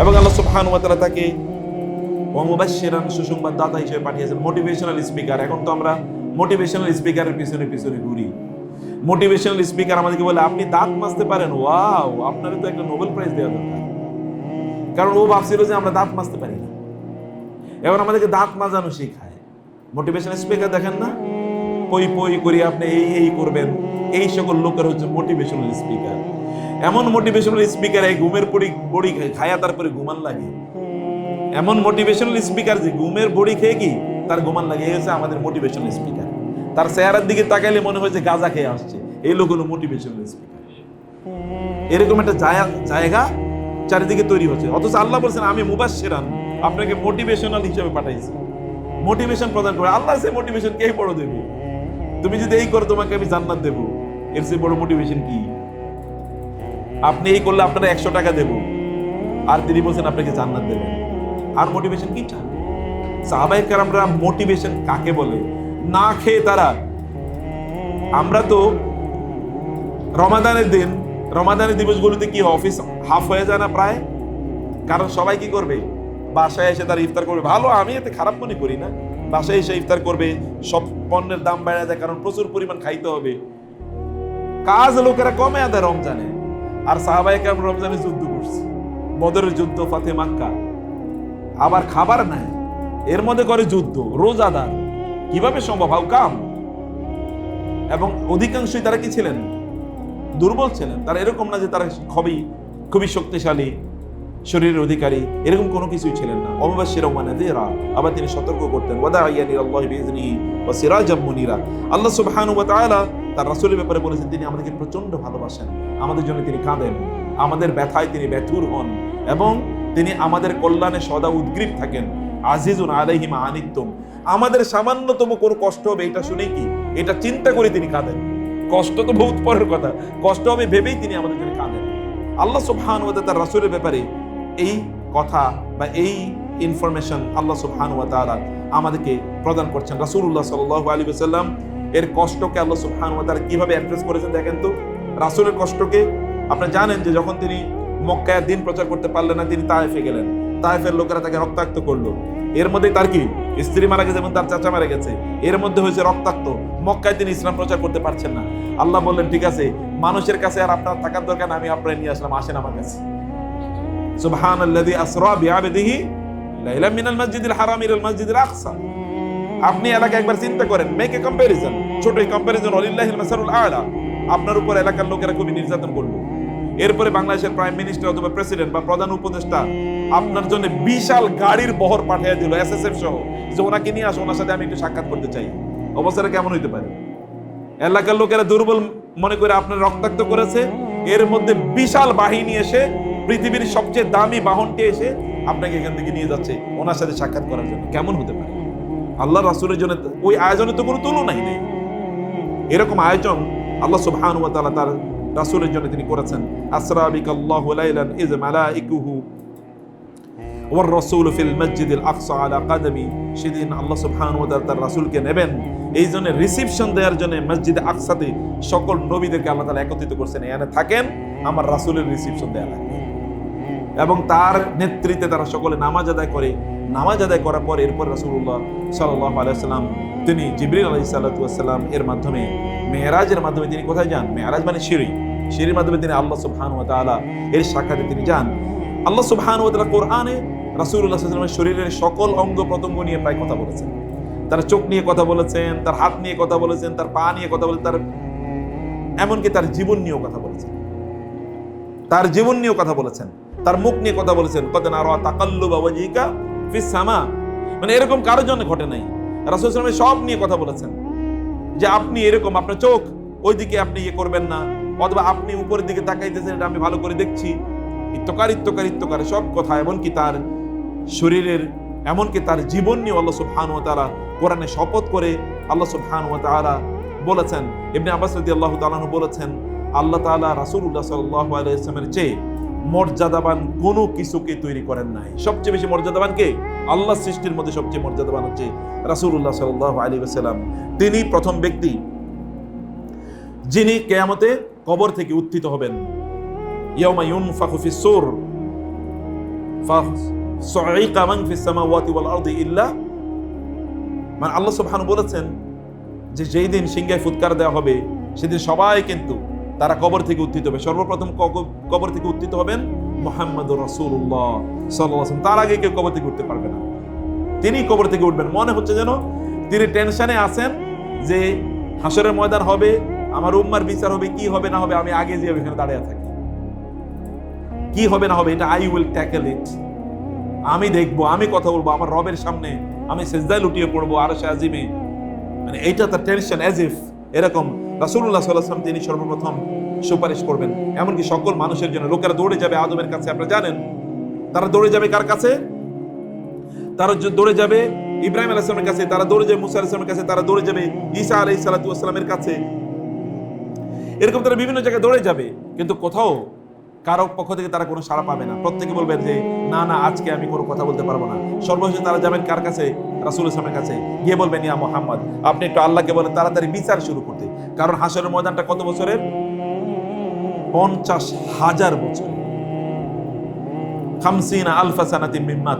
এবং আল্লাহ সুবহান ওয়া তাআলা তাকে মুবাশশিরান সুসংবাদ দাতা হিসেবে পাঠিয়েছেন। মোটিভেশনাল স্পিকার এখন তো আমরা মোটিভেশনাল স্পিকারের পিছনে পিছনে ঘুরি। মোটিভেশনাল স্পিকার আমাদেরকে বলে, আপনি দাঁত মাজতে পারেন? ওয়াও আপনাকে তো একটা নোবেল প্রাইজ দেওয়া দরকার। কারণ ও ভাবছিল যে আমরা দাঁত মাজতে পারি না। এবার আমাদেরকে দাঁত মাজানো শেখায়। মোটিভেশনাল স্পিকার দেখেন না? পই পই করি আপনি, এই এই করবেন। এই সকল লোকের হচ্ছে মোটিভেশনাল স্পিকার এমন মোটিভেশনাল স্পিকার এই ঘুমের পড়ি বড়ি খায়া তারপরে ঘুমান লাগে। এমন মোটিভেশনাল স্পিকার যে ঘুমের বড়ি খেয়ে কি তার ঘুমান লাগে এই হচ্ছে আমাদের মোটিভেশনাল স্পিকার তার চেহারার দিকে তাকাইলে মনে হয় যে গাঁজা খেয়ে আসছে। এই লোক হলো মোটিভেশনাল স্পিকার এরকম একটা জায়গা চারিদিকে তৈরি হচ্ছে। অথচ আল্লাহ বলছেন, আমি মুবাশশিরান, আপনাকে মোটিভেশনাল হিসেবে পাঠাইছি। মোটিভেশন প্রদান করে আল্লাহ সে মোটিভেশন কে বড় দেবে? তুমি যদি এই করো, তোমাকে আমি জান্নাত দেব। এর চেয়ে বড় মোটিভেশন কি? আপনি এই করলে আপনারা একশো টাকা দেব। আর তিনি বলছেন, আপনাকে জান্নাত দেবেন আর মোটিভেশন কি? চান। সাহাবাই কারামরা মোটিভেশন কাকে বলে? না খেয়ে তারা। আমরা তো রমাদানের দিন, রমাদানের দিবসগুলোতে কি অফিস হাফ হয়ে যায় না প্রায়? কারণ সবাই কি করবে? বাসায় এসে তারা ইফতার করবে। ভালো, আমি এতে খারাপ মনে করি না। বাসায় এসে ইফতার করবে, সব পণ্যের দাম বেড়ে যায় কারণ প্রচুর পরিমাণ খাইতে হবে। কাজ লোকেরা কমে আদায় রমজানে। আর সাহাবাই কেমন রমজানে যুদ্ধ করছে। বদরের যুদ্ধ, ফাতে মাক্কা। আবার খাবার নাই। এর মধ্যে করে যুদ্ধ, রোজাদার। কীভাবে সম্ভব? হাউ কাম এবং অধিকাংশই তারা কি ছিলেন? দুর্বল ছিলেন। তারা এরকম না যে তারা খুবই খুবই শক্তিশালী। শরীরের অধিকারী, এরকম কোনো কিছুই ছিলেন না। অমবাসীরা মানাদেরা আবার তিনি সতর্ক করতেন ওয়াদা ইয়ানি আল্লাহ বিইজনিহি ওয়া সিরাজাম মুনিরা। আল্লাহ সুবহানাহু ওয়া তাআলা তার রাসূলের ব্যাপারে বলেছেন, তিনি আমাদেরকে প্রচণ্ড ভালোবাসেন। আমাদের জন্য তিনি কাঁদেন। আমাদের ব্যথায় তিনি ব্যথুর হন এবং তিনি আমাদের কল্যাণে সদা উদ্গ্রীব থাকেন। আজিজুন আলাইহিম আনিত্তুম। আমাদের সামান্যতম কোনো কষ্ট হবে, এটা শুনেই কি? এটা চিন্তা করে তিনি কাঁদেন। কষ্ট তো বহুত পরের কথা। কষ্ট হবে ভেবেই তিনি আমাদের জন্য কাঁদেন। আল্লাহ সুবহান ওয়া তাআলা তার রাসূলের ব্যাপারে এই কথা বা এই ইনফরমেশন আল্লাহ সুবহান ওয়া তাআলা আমাদেরকে প্রদান করছেন। রাসূলুল্লাহ সাল্লাল্লাহু আলাইহি ওয়াসাল্লাম এর কষ্টকে আল্লাহ সুবহান ওয়া তাআলা কীভাবে অ্যাড্রেস করেছেন দেখেন তো? রাসূলের কষ্টকে আপনি জানেন যে যখন তিনি মক্কায় দিন প্রচার করতে পারলেন না, তিনি তায়েফে গেলেন। তায়েফের লোকেরা তাকে রক্তাক্ত করল। এর মধ্যে তার কি? স্ত্রী মারা গেছে এবং তার চাচা মারা গেছে। এর মধ্যে হয়েছে রক্তাক্ত। মক্কায় তিনি ইসলাম প্রচার করতে পারছেন না। আল্লাহ বললেন, ঠিক আছে, মানুষের কাছে আর আপনার থাকার দরকার আমি আপনার নিয়ে আসলাম, আসেন আমার কাছে। আপনি এলাকা একবার চিন্তা করেন মেক এ ছোট আলা আপনার উপর এলাকার লোকেরা খুবই নির্যাতন এরপরে বাংলাদেশের প্রাইম মিনিস্টার অথবা প্রেসিডেন্ট বা প্রধান উপদেষ্টা আপনার জন্য বিশাল গাড়ির বহর পাঠিয়ে দিল এসএসএফ সহ। যে ওনাকে নিয়ে আসো, ওনার সাথে আমি একটু সাক্ষাৎ করতে চাই। অবস্থাটা কেমন হইতে পারে? এলাকার লোকেরা দুর্বল মনে করে আপনার রক্তাক্ত করেছে। এর মধ্যে বিশাল বাহিনী এসে পৃথিবীর সবচেয়ে দামি বাহনটি এসে আপনাকে এখান থেকে নিয়ে যাচ্ছে ওনার সাথে সাক্ষাৎ করার জন্য। কেমন হতে পারে? আল্লাহ রাসূলের জন্য ওই আয়োজনে তো কোনো তুলনাই নেই। এরকম আয়োজন আল্লাহ সুবহানাহু ওয়া তাআলা তার রাসূলের জন্য তিনি করেছেন। লাইলান ইজ মালাইকুহু ওয়ার রাসূল ফিল মসজিদিল আকসা আলা সেদিন আল্লাহ সুবহানাহু ওয়া তাআলা তার রাসূলকে নেবেন। এই জন্য রিসিপশন দেওয়ার জন্য মসজিদে আকসাতে সকল নবীদেরকে আল্লাহ তাআলা একত্রিত করছেন। এখানে থাকেন আমার রাসূলের রিসিপশন দেয়া লাগবে। এবং তার নেতৃত্বে তারা সকলে নামাজ আদায় করে। নামাজ আদায় করার পর এরপর রাসূলুল্লাহ সাল্লাল্লাহু আলাইহি সাল্লাম তিনি জিবরিল আলাইহিস সালাতু এর মাধ্যমে মেরাজের মাধ্যমে তিনি কোথায় যান? মেরাজ মানে সিঁড়ি। সিঁড়ির মাধ্যমে তিনি আল্লাহ সুবহানাহু ওয়া তাআলা এর সাক্ষাতে তিনি যান। আল্লাহ সুবহানাহু ওয়া তাআলা কোরআনে আলাইহি ওয়াসাল্লামের শরীরের সকল অঙ্গ প্রত্যঙ্গ নিয়ে প্রায় কথা বলেছেন। তার চোখ নিয়ে কথা বলেছেন, তার হাত নিয়ে কথা বলেছেন, তার পা নিয়ে কথা বলেছেন, তার এমনকি তার জীবন নিয়েও কথা বলেছেন। তার জীবন নিয়েও কথা বলেছেন। তার মুখ নিয়ে কথা বলেছেন। কত না তাকাল্লু বাবাজিকা ফিস সামা। মানে এরকম কারোর জন্য ঘটে নাই। রাসূল সাল্লাল্লাহু সব নিয়ে কথা বলেছেন। যে আপনি এরকম, আপনার চোখ ওইদিকে আপনি ইয়ে করবেন না, অথবা আপনি উপরের দিকে তাকাইতেছেন, এটা আমি ভালো করে দেখছি। ইত্যকার ইত্যকার ইত্যকার সব কথা এমনকি তার শরীরের, এমনকি তার জীবন নিয়ে আল্লাহ সুবহানাহু ওয়া তারা কোরআনে শপথ করে আল্লাহ সুবহানাহু ওয়া তাআলা বলেছেন। এমনি আব্বাস রাদিয়াল্লাহু তাআলা আনহু বলেছেন, আল্লাহ তাআলা রাসূলুল্লাহ সাল্লাল্লাহু আলাইহি ওয়াসাল্লামের চেয়ে মর্যাদাবান কোনো কিছুকে তৈরি করেন নাই। সবচেয়ে বেশি মর্যাদাবান কে? আল্লাহ সৃষ্টির মধ্যে সবচেয়ে মর্যাদাবান হচ্ছে রাসুল্লাহ সাল্লাহ আলী সাল্লাম তিনি প্রথম ব্যক্তি যিনি কেয়ামতে কবর থেকে উত্থিত হবেন। ইয়াউমা ইউন সুর সাইকা মান ফিস ওয়াল আরদি ইল্লা। মানে আল্লাহ সুবহান বলেছেন যে যেই দিন সিংহায় ফুৎকার দেওয়া হবে, সেদিন সবাই কিন্তু তারা কবর থেকে উত্থিত হবে। সর্বপ্রথম কবর থেকে উত্থিত হবেন মোহাম্মদ রসুল্লাহ সাল্লাম তার আগে কেউ কবর থেকে উঠতে পারবে না। তিনি কবর থেকে উঠবেন। মনে হচ্ছে যেন তিনি টেনশনে আছেন যে হাসরের ময়দান হবে, আমার উম্মার বিচার হবে, কি হবে না হবে, আমি আগে যে এখানে দাঁড়িয়ে থাকি। কি হবে না হবে, এটা আই উইল ট্যাকেল ইট আমি দেখব, আমি কথা বলব, আমার রবের সামনে আমি সেজদায় লুটিয়ে পড়ব আর সে আজিমে। মানে এইটা তার টেনশন অ্যাজ ইফ এরকম রাসূলুল্লাহ সাল্লাল্লাহু আলাইহি তিনি সর্বপ্রথম সুপারিশ করবেন। এমনকি সকল মানুষের জন্য। লোকেরা দৌড়ে যাবে আদমের কাছে, আপনারা জানেন। তারা দৌড়ে যাবে কার কাছে? তারা দৌড়ে যাবে ইব্রাহিম আলাইহিস সালামের কাছে, তারা দৌড়ে যাবে মুসা আলাইহিস সালামের কাছে, তারা দৌড়ে যাবে ঈসা আলাইহিস সালাতু ওয়াসসালামের কাছে। এরকম তারা বিভিন্ন জায়গায় দৌড়ে যাবে, কিন্তু কোথাও কারও পক্ষ থেকে তারা কোনো সাড়া পাবে না। প্রত্যেকে বলবেন যে, না না, আজকে আমি কোনো কথা বলতে পারব না। সর্বশেষে তারা যাবেন কার কাছে? রাসুল ইসলামের কাছে। গিয়ে বলবেন, ইয়া মোহাম্মদ, আপনি একটু আল্লাহকে বলেন, তাড়াতাড়ি বিচার শুরু করতে। কারণ হাসরের ময়দানটা কত বছরের? পঞ্চাশ হাজার বছর। খামসিনা আলফা সানাতি মিম্মা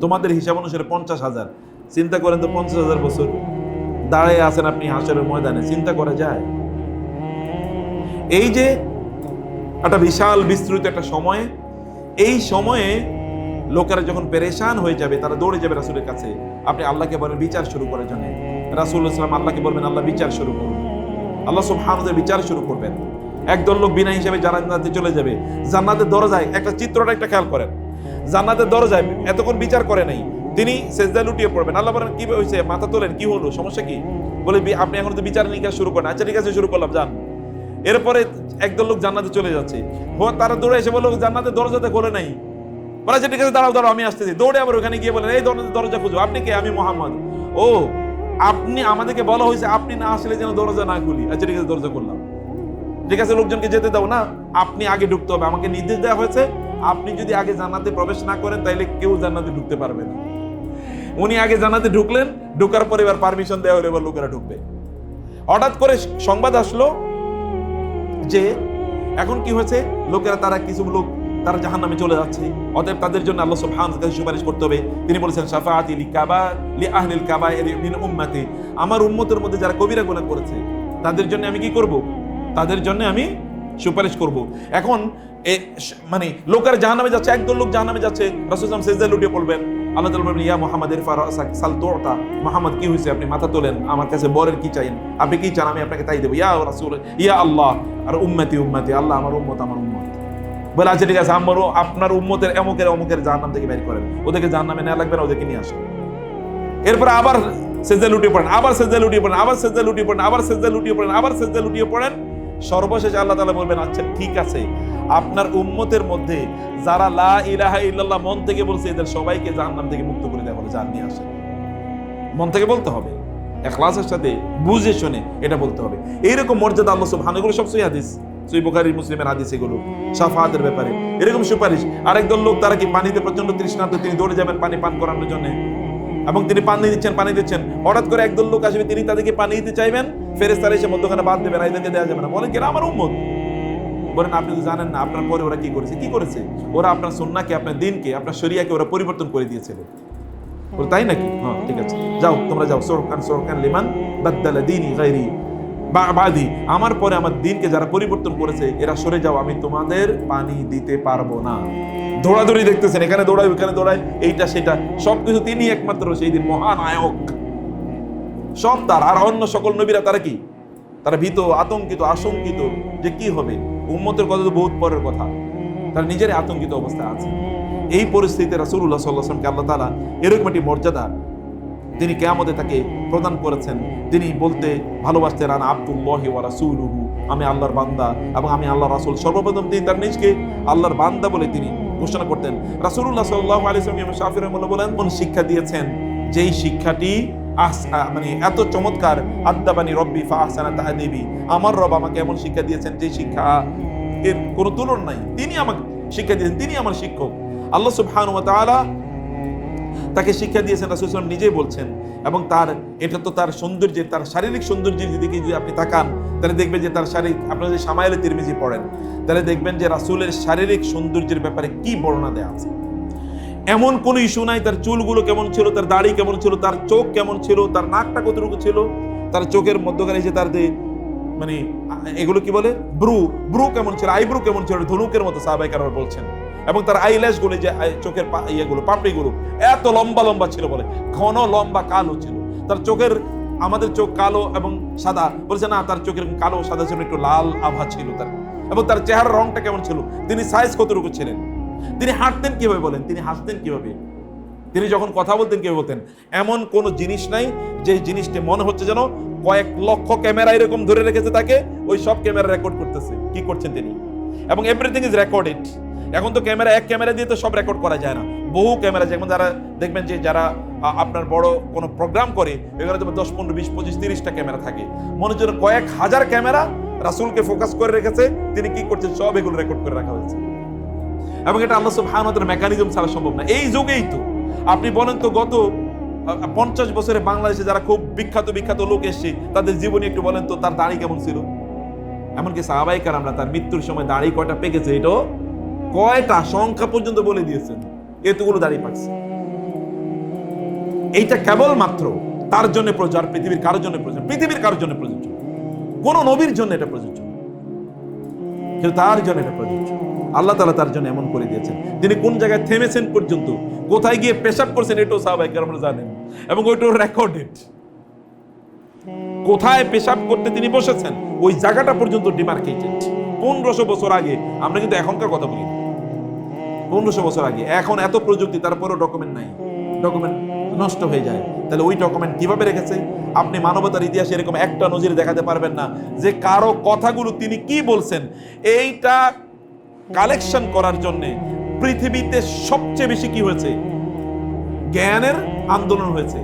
তোমাদের হিসাব অনুসারে পঞ্চাশ হাজার। চিন্তা করেন তো পঞ্চাশ হাজার বছর। দাঁড়িয়ে আছেন আপনি হাসরের ময়দানে, চিন্তা করা যায়। এই যে একটা বিশাল বিস্তৃত একটা সময়, এই সময়ে লোকেরা যখন পেরেশান হয়ে যাবে, তারা দৌড়ে যাবে রাসুলের কাছে। আপনি আল্লাহকে বলেন, বিচার শুরু করার জন্য। রাসুল ইসলাম আল্লাহকে বলবেন, আল্লাহ বিচার শুরু করুন। আল্লাহ সব হানুদের বিচার শুরু করবেন। একদল লোক বিনা হিসেবে জান্নাতে চলে যাবে। জান্নাতের দরজায় একটা চিত্রটা একটা খেয়াল করেন। জান্নাতের দরজায় এতক্ষণ বিচার করে নাই। তিনি সেজদা লুটিয়ে পড়বেন। আল্লাহ বলেন, কি হয়েছে মাথা তোলেন? কি হলো? সমস্যা কি? বলে আপনি এখন তো বিচার নিকাশ শুরু করেন। আচ্ছা ঠিক আছে, শুরু করলাম, যান। এরপরে একদল লোক জান্নাতে চলে যাচ্ছে। তারা দৌড়ে এসে বলল, জান্নাতের দরজাতে খোলে নাই। বলে আচ্ছা ঠিক আছে, দাঁড়াও দাঁড়াও, আমি আসতেছি। দৌড়ে আবার ওখানে গিয়ে বলেন, এই দরজা খুঁজো। আপনি কে? আমি মোহাম্মদ। ও আপনি আমাদেরকে বলা হয়েছে, আপনি না আসলে যেন দরজা না খুলি। আচ্ছা ঠিক আছে, দরজা করলাম ঠিক আছে, লোকজনকে যেতে দাও না, আপনি আগে ঢুকতে হবে। আমাকে নির্দেশ দেওয়া হয়েছে, আপনি যদি আগে জান্নাতে প্রবেশ না করেন, তাইলে কেউ জান্নাতে ঢুকতে পারবে না। উনি আগে জান্নাতে ঢুকলেন, ঢুকার পরে এবার পারমিশন দেওয়া হলে, এবার লোকেরা ঢুকবে। হঠাৎ করে সংবাদ আসলো যে, এখন কি হয়েছে? লোকেরা, তারা কিছু লোক তারা জাহান নামে চলে যাচ্ছে। অতএব তাদের জন্য আল্লাহ সুবহানাহু ওয়া তাআলা সুপারিশ করতে হবে। তিনি বলেছেন, শাফাআতি লি কাবা, লি আহলিল কাবায়ের মিন উম্মতি। আমার উম্মতের মধ্যে যারা কবিরা গুনাহ করেছে, তাদের জন্য আমি কি করব? তাদের জন্য আমি সুপারিশ করব। এখন মানে লোকের জাহান্নামে যাচ্ছে, একদল লোক জাহান্নামে যাচ্ছে, রাসূল সাল্লাল্লাহু সেজদায় লুটিয়ে পড়বেন। আল্লাহ তাআলা বলবেন, ইয়া মুহাম্মদ, ইরফা রাসাক সাল তুতা মুহাম্মদ, কি হয়েছে আপনি মাথা তোলেন, আমার কাছে বরের কি চাইেন? আপনি কি চান? আমি আপনাকে তাই দেব। ইয়া রাসূল, ইয়া আল্লাহ, আর উম্মতি উম্মতি, আল্লাহ আমার উম্মত আমার উম্মত। বলে আচ্ছা ঠিক আছে আমারও আপনার উম্মতের এমকের অমুকের জাহান্নাম থেকে বের করেন। ওদেরকে জাহান্নামে নেওয়া লাগবে না, ওদেরকে নিয়ে আসেন। এরপর আবার সেজদা লুটিয়ে পড়েন, আবার সেজদা লুটিয়ে পড়েন, আবার সেজদা লুটিয়ে পড়েন, আবার সেজদা লুটিয়ে পড়েন, আবার সেজদা লুটিয়ে পড়েন। সর্বশেষে আল্লাহ তাআলা বলবেন আচ্ছা ঠিক আছে, আপনার উম্মতের মধ্যে যারা লা ইলাহা ইল্লাল্লাহ মন থেকে বলছে, এদের সবাইকে জাহান্নাম থেকে মুক্ত করে দেওয়া হলো জান নিয়ে আসে। মন থেকে বলতে হবে, এখলাসের সাথে বুঝে শুনে এটা বলতে হবে। এইরকম মর্যাদা আল্লাহ সুবহানাহু এগুলো সব সই হাদিস। সই মুসলিমের হাদিস এগুলো ব্যাপারে। এরকম সুপারিশ। আরেক দল লোক তারা কি পানিতে প্রচণ্ড তৃষ্ণার্ত, তিনি দৌড়ে যাবেন পানি পান করানোর জন্য? এবং তিনি পানি দিচ্ছেন পানি দিচ্ছেন। হঠাৎ করে একদল লোক আসবে, তিনি তাদেরকে পানি দিতে চাইবেন। ফেরেস্তারা এসে মধ্যখানে বাদ দেবেন এদেরকে দেওয়া যাবে না। বলেন কেন আমার উম্মত। বলেন, আপনি তো জানেন না, আপনার পরে ওরা কি করেছে? কি করেছে? ওরা আপনার সুন্নাকে আপনার দিনকে, আপনার শরিয়াকে ওরা পরিবর্তন করে দিয়েছিল তাই নাকি? হ্যাঁ ঠিক আছে। যাও, তোমরা যাও। সোরকান সোরকান লিমান বাদ্দালা দিনই গায়রি। বা- বাদি আমার পরে আমার দিনকে যারা পরিবর্তন করেছে, এরা সরে যাও, আমি তোমাদের পানি দিতে পারব না। দৌড়াদৌড়ি দেখতেছেন, এখানে দৌড়াই ওখানে দৌড়াই এইটা সেটা, সবকিছু তিনি একমাত্র সেই দিন মহানায়ক। সব তার, আর অন্য সকল নবীরা তারা কি? তারা ভীত, আতঙ্কিত, আশঙ্কিত, যে কি হবে? উম্মতের কথা তো বহুত পরের কথা। তারা নিজেরই আতঙ্কিত অবস্থায় আছে। এই পরিস্থিতিতে রাসূলুল্লাহ সাল্লাল্লাহু আলাইহি আল্লাহ তাআলা এরকম একটি মর্যাদা তিনি কেয়ামতে তাকে প্রদান করেছেন। তিনি বলতে ভালোবাসতেন আন আব্দুল্লাহি ওয়া রাসূলুহু। আমি আল্লাহর বান্দা এবং আমি আল্লাহর রাসূল। সর্বপ্রথম তিনি তার নিজকে আল্লাহর বান্দা বলে তিনি ঘোষণা করতেন। রাসূলুল্লাহ সাল্লাল্লাহু আলাইহি ওয়াসাল্লাম শাফিঈ রাহিমাহুল্লাহ বলেন কোন শিক্ষা দিয়েছেন যেই শিক্ষাটি মানে এত চমৎকার আদ্দাবানি রব্বি ফা আহসানা তাহদিবি। আমার রব আমাকে এমন শিক্ষা দিয়েছেন যে শিক্ষা এর কোনো তুলনা নাই। তিনি আমাকে শিক্ষা দিয়েছেন, তিনি আমার শিক্ষক। আল্লাহ সুবহানাহু ওয়া তাআলা তাকে শিক্ষা দিয়েছেন রাসূল সাল্লাল্লাহু আলাইহি ওয়াসাল্লাম, নিজেই বলছেন। এবং তার, এটা তো তার সৌন্দর্যের, তার শারীরিক সৌন্দর্যের দিকে যদি আপনি তাকান, তাহলে দেখবেন যে তার শারীরিক, আপনারা যে সামাইলে তিরমিজি পড়েন, তাহলে দেখবেন যে রাসূলের শারীরিক সৌন্দর্যের ব্যাপারে কি বর্ণনা দেওয়া আছে। এমন কোনো ইস্যু নাই, তার চুলগুলো কেমন ছিল, তার দাড়ি কেমন ছিল, তার চোখ কেমন ছিল, তার নাকটা কতটুকু ছিল, তার চোখের মধ্যখানে যে তার যে মানে এগুলো কি বলে? ব্রু ব্রু কেমন ছিল, আইব্রু কেমন ছিল ধনুকের মতো সাহাবাইকার বলছেন। এবং তার আইল্যাশগুলো যে চোখের ইয়েগুলো, পাপড়িগুলো, এত লম্বা লম্বা ছিল বলে, ঘন লম্বা কালো ছিল। তার চোখের, আমাদের চোখ কালো এবং সাদা, বলছে না, তার চোখের কালো সাদা ছিল, একটু লাল আভা ছিল তার। এবং তার চেহারার রংটা কেমন ছিল? তিনি সাইজ কতটুকু ছিলেন? তিনি হাঁটতেন কীভাবে বলেন? তিনি হাসতেন কীভাবে? তিনি যখন কথা বলতেন কেউ বলতেন? এমন কোন জিনিস নাই, যে জিনিসটি মনে হচ্ছে যেন কয়েক লক্ষ ক্যামেরা এরকম ধরে রেখেছে তাকে, ওই সব ক্যামেরা রেকর্ড করতেছে। কি করছেন তিনি? এবং এভরিথিং ইজ রেকর্ডেড এখন তো ক্যামেরা, এক ক্যামেরা দিয়ে তো সব রেকর্ড করা যায় না। বহু ক্যামেরা, যেমন যারা দেখবেন যে যারা আপনার বড় কোনো প্রোগ্রাম করে এখানে তো দশ, পনেরো, বিশ, পঁচিশ, তিরিশটা ক্যামেরা থাকে। মনে হচ্ছে কয়েক হাজার ক্যামেরা রাসূলকে ফোকাস করে রেখেছে, তিনি কি করছেন, সব এগুলো রেকর্ড করে রাখা হয়েছে। এবং এটা আল্লাহ সুবহানাহু মেকানিজম ছাড়া সম্ভব না। এই যুগেই তো, আপনি বলেন তো গত পঞ্চাশ বছরে বাংলাদেশে যারা খুব বিখ্যাত বিখ্যাত লোক এসছে, তাদের জীবনী একটু বলেন তো, তার দাড়ি কেমন ছিল? এমনকি সাহাবাইকার আমরা তার মৃত্যুর সময় দাড়ি কয়টা পেকেছে, এটাও কয়টা সংখ্যা পর্যন্ত বলে দিয়েছেন? এতগুলো দাড়ি পাকছে। এইটা কেবল মাত্র তার জন্য প্রচার, পৃথিবীর কারোর জন্য প্রযোজ্য পৃথিবীর কারোর জন্য প্রযোজ্য। কোন নবীর জন্য এটা প্রযোজ্য। কিন্তু তার জন্য এটা প্রযোজ্য। আল্লাহ তালা তার জন্য এমন করে দিয়েছেন। তিনি কোন জায়গায় থেমেছেন পর্যন্ত, কোথায় গিয়ে পেশাব করছেন এটাও সাহাবাহিক আমরা জানেন। এবং ওইটাও রেকর্ডেড কোথায় পেশাব করতে তিনি বসেছেন, ওই জায়গাটা পর্যন্ত ডিমার্কেটেড পনেরোশো বছর আগে আমরা কিন্তু এখনকার কথা বলি। পনেরোশো বছর আগে। এখন এত প্রযুক্তি, তারপরেও ডকুমেন্ট নাই। ডকুমেন্ট নষ্ট হয়ে যায়। তাহলে ওই ডকুমেন্ট কীভাবে রেখেছে? আপনি মানবতার ইতিহাসে এরকম একটা নজির দেখাতে পারবেন না যে কারও কথাগুলো তিনি কি বলছেন। এইটা কালেকশন করার জন্য পৃথিবীতে সবচেয়ে বেশি কি হয়েছে? জ্ঞানের আন্দোলন হয়েছে।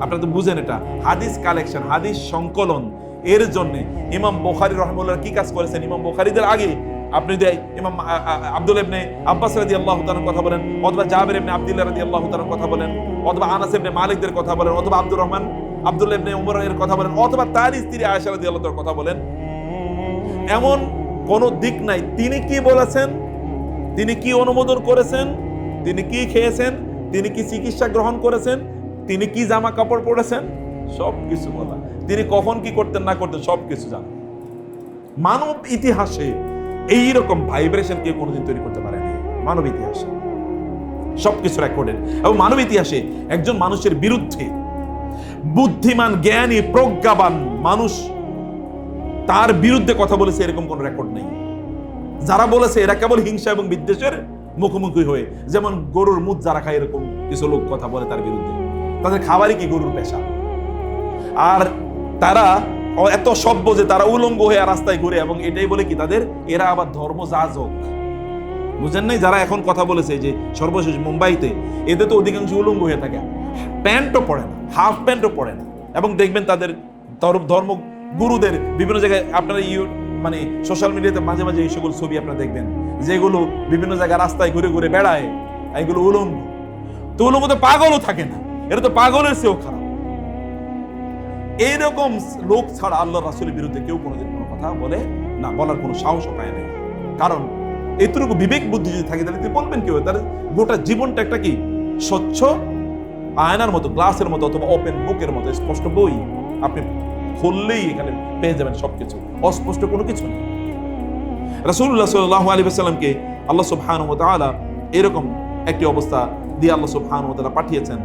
আপনারা তো বুঝেন এটা। হাদিস কালেকশন হাদিস সংকলন। এর জন্য ইমাম বোখারি রহমুল্লাহ কি কাজ করেছেন? ইমাম বোখারিদের আগে আপনি যদি ইমাম আব্দুল ইবনে আব্বাস রাদি আল্লাহ কথা বলেন, অথবা জাবের ইবনে আব্দুল্লাহ রাদি আল্লাহ কথা বলেন, অথবা আনাস ইবনে মালিকদের কথা বলেন, অথবা আব্দুর রহমান, আব্দুল ইবনে উমর এর কথা বলেন, অথবা তার স্ত্রী আয়েশা রাদি আল্লাহ কথা বলেন, এমন কোন দিক নাই। তিনি কি বলেছেন? তিনি কি অনুমোদন করেছেন? তিনি কি খেয়েছেন? তিনি কি চিকিৎসা গ্রহণ করেছেন? তিনি কি জামা কাপড় পরেছেন? সব কিছু বলা। তিনি কখন কি করতেন, না করতেন সব কিছু জানেন। মানব ইতিহাসে এই রকম ভাইব্রেশন কেউ কোনোদিন তৈরি করতে পারেনি মানব ইতিহাসে। সবকিছু রেকর্ডেড এবং মানব ইতিহাসে একজন মানুষের বিরুদ্ধে বুদ্ধিমান, জ্ঞানী, প্রজ্ঞাবান মানুষ তার বিরুদ্ধে কথা বলেছে এরকম কোন রেকর্ড নেই। যারা বলেছে এরা কেবল হিংসা এবং বিদ্বেষের মুখোমুখি হয়ে, যেমন গরুর মুখ যারা খায় এরকম কিছু লোক কথা বলে তার বিরুদ্ধে। তাদের খাবারই কি গরুর পেশা? আর তারা এত সভ্য যে তারা উলঙ্গ হয়ে রাস্তায় ঘুরে, এবং এটাই বলে কি তাদের, এরা আবার ধর্ম যাজক। বুঝেন নাই? যারা এখন কথা বলেছে যে সর্বশেষ মুম্বাইতে, এদের তো অধিকাংশ উলঙ্গ হয়ে থাকে। প্যান্টও পরে না, হাফ প্যান্টও পরে না। এবং দেখবেন তাদের ধর্ম গুরুদের বিভিন্ন জায়গায় আপনারা ইউ মানে সোশ্যাল মিডিয়াতে মাঝে মাঝে এই সকল ছবি আপনারা দেখবেন, যেগুলো বিভিন্ন জায়গায় রাস্তায় ঘুরে ঘুরে বেড়ায়, এগুলো উলঙ্গ। তো উলঙ্গ তো পাগলও থাকে না এটা তো পাগলের চেয়েও খারাপ। এইরকম লোক ছাড়া আল্লাহ রাসুলের বিরুদ্ধে কেউ কোনোদিন কোনো কথা বলে না, বলার কোনো সাহসও পায় না কারণ এতটুকু বিবেক বুদ্ধি যদি থাকে, তাহলে তিনি বলবেন কেউ? তার গোটা জীবনটা একটা কি? স্বচ্ছ আয়নার মতো, গ্লাসের মতো অথবা ওপেন বুকের মতো, স্পষ্ট বই আপনি খুললেই এখানে পেয়ে যাবেন সবকিছু। অস্পষ্ট কোনো কিছু নেই। রাসূলুল্লাহ সাল্লাল্লাহু আলাইহি ওয়াসাল্লামকে আল্লাহ সুবহানাহু ওয়া এরকম একটি অবস্থা দিয়ে আল্লাহ সুবহানাহু ওয়া তাআলা পাঠিয়েছেন।